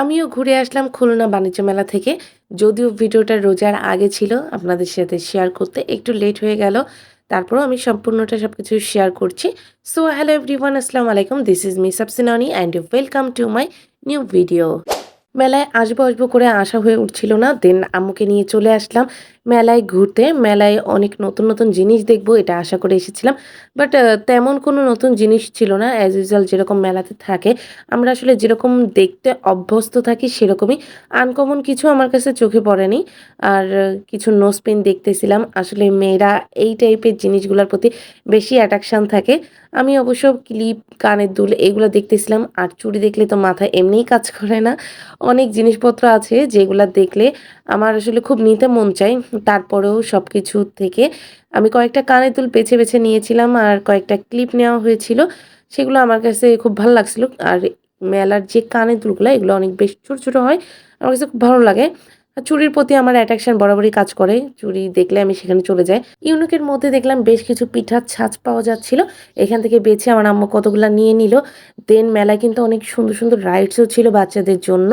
আমিও ঘুরে আসলাম খুলনা বাণিজ্য মেলা থেকে। যদিও ভিডিওটা রোজার আগে ছিল, আপনাদের সাথে শেয়ার করতে একটু লেট হয়ে গেল। তারপরও আমি সম্পূর্ণটা সব কিছু শেয়ার করছি। সো হ্যালো এভরিওয়ান আসসালামু আলাইকুম। This is me Sabsinani and welcome to my new video মেলায় আসব আসব করে আসা হয়ে উঠছিল না। দেন আম্মুকে নিয়ে চলে আসলাম। মেলায় ঘুরতে, মেলায় অনেক নতুন নতুন জিনিস দেখব, এটা আশা করে এসেছিলাম। বাট তেমন কোনো নতুন জিনিস ছিল না অ্যাজ ইউজুয়াল যেরকম মেলাতে থাকে। আমরা আসলে যেরকম দেখতে অভ্যস্ত থাকি সেরকমই। আনকমন কিছু আমার কাছে চোখে পড়েনি। আর কিছু নোসপিন দেখতেছিলাম। আসলে মেয়েরা এই টাইপের জিনিসগুলোর প্রতি বেশি অ্যাট্রাকশান থাকে। আমি অবশ্য ক্লিপ কানের দুল এগুলো দেখতেছিলাম। আর চুড়ি দেখলে তো মাথায় এমনিই কাজ করে না। অনেক জিনিসপত্র আছে যেগুলো দেখলে আমার আসলে খুব নিতে মন চায়। তারপরেও সব কিছু থেকে আমি কয়েকটা কানে দুল বেছে বেছে নিয়েছিলাম আর কয়েকটা ক্লিপ নেওয়া হয়েছিল। সেগুলো আমার কাছে খুব ভালো লাগছিল। আর মেলার যে কানে দুলগুলো, এগুলো অনেক বেশ ছোটো ছোটো হয়। আমার কাছে খুব ভালো লাগে। চুড়ির প্রতি আমার অ্যাট্রাকশন বরাবরই কাজ করে। চুড়ি দেখলে আমি সেখানে চলে যাই। ইউনিকের মধ্যে দেখলাম বেশ কিছু পিঠার ছাঁচ পাওয়া যাচ্ছিল। এখান থেকে বেছে আমার আম্মু কতগুলো নিয়ে নিল। দেন মেলায় কিন্তু অনেক সুন্দর সুন্দর রাইডসও ছিল বাচ্চাদের জন্য।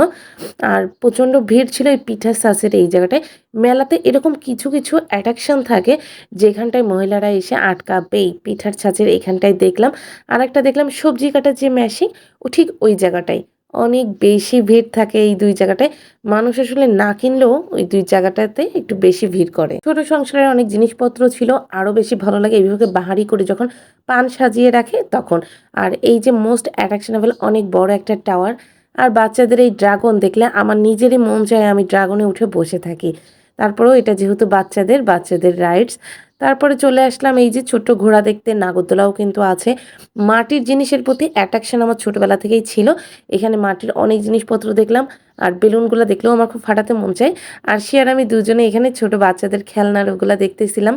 আর প্রচণ্ড ভিড় ছিল এই পিঠার সাসের এই জায়গাটায়। মেলাতে এরকম কিছু কিছু অ্যাট্রাকশন থাকে, যেখানটায় মহিলারা এসে আটকাবে এই পিঠার ছাঁচের এখানটায় দেখলাম। আর একটা দেখলাম সবজি কাটার যে মেশিন ও ঠিক ওই জায়গাটায়। অনেক বেশি ভিড় থাকে এই দুই জায়গাটায়। মানুষ আসলে না কিনলেও ওই দুই জায়গাটাতে একটু বেশি ভিড় করে। ছোট সংসারের অনেক জিনিসপত্র ছিল আরও বেশি ভালো লাগে এইভাবে বাহারি করে যখন পান সাজিয়ে রাখে তখন। আর এই যে মোস্ট অ্যাট্রাকশনেবল অনেক বড় একটা টাওয়ার, আর বাচ্চাদের এই ড্রাগন দেখলে আমার নিজেরই মন চায় আমি ড্রাগনে উঠে বসে থাকি। তারপরেও এটা যেহেতু বাচ্চাদের বাচ্চাদের রাইডস তারপরে চলে আসলাম এই যে ছোট্ট ঘোড়া দেখতে। নাগরদোলাও কিন্তু আছে। মাটির জিনিসের প্রতি অ্যাট্রাকশন আমার ছোটোবেলা থেকেই ছিল। এখানে মাটির অনেক জিনিসপত্র দেখলাম আর বেলুনগুলো দেখলেও আমার খুব ফাটাতে মন চায়। আর সে আর আমি দুজনে এখানে ছোট বাচ্চাদের খেলনার ওগুলো দেখতেছিলাম।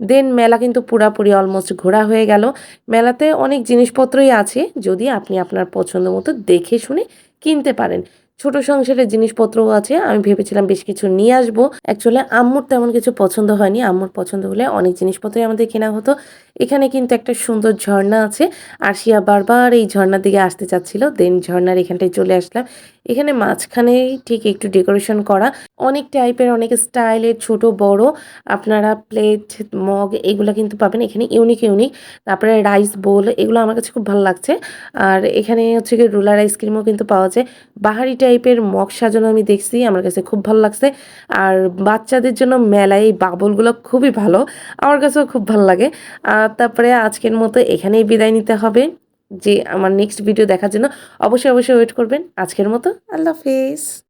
দেন মেলা কিন্তু পুরাপুরি অলমোস্ট ঘোরা হয়ে গেল। মেলাতে অনেক জিনিসপত্রই আছে। যদি আপনি আপনার পছন্দ মতো দেখে শুনে কিনতে পারেন। ছোট সংসারের জিনিসপত্রও আছে, আমি ভেবেছিলাম বেশ কিছু নিয়ে আসব। অ্যাকচুয়ালি আম্মুর তেমন কিছু পছন্দ হয়নি। আম্মুর পছন্দ হলে অনেক জিনিসপত্রই আমাদের কেনা হতো। এখানে কিন্তু একটা সুন্দর ঝর্ণা আছে। আর শিয়া বারবার এই ঝর্ণার দিকে আসতে চাচ্ছিল দেন ঝর্ণার এখানটায় চলে আসলাম। এখানে মাঝখানেই ঠিক একটু ডেকোরেশন করা। অনেক টাইপের অনেক স্টাইলের ছোট, বড়। আপনারা প্লেট মগ এগুলো কিন্তু পাবেন। এখানে ইউনিক ইউনিক তারপরে রাইস বোল এগুলো আমার কাছে খুব ভালো লাগছে। আর এখানে হচ্ছে গিয়ে রুলার আইসক্রিমও কিন্তু পাওয়া যায়। বাহারি টাইপের মগ সাজানো আমি দেখছি, আমার কাছে খুব ভালো লাগছে। আর বাচ্চাদের জন্য মেলায় এই বাবলগুলো খুবই ভালো। আমার কাছেও খুব ভালো লাগে। আর তারপরে আজকের মতো এখানেই বিদায় নিতে হবে। যে আমার নেক্সট ভিডিও দেখার জন্য অবশ্যই অবশ্যই ওয়েট করবেন। আজকের মতো আল্লাহ হাফেজ।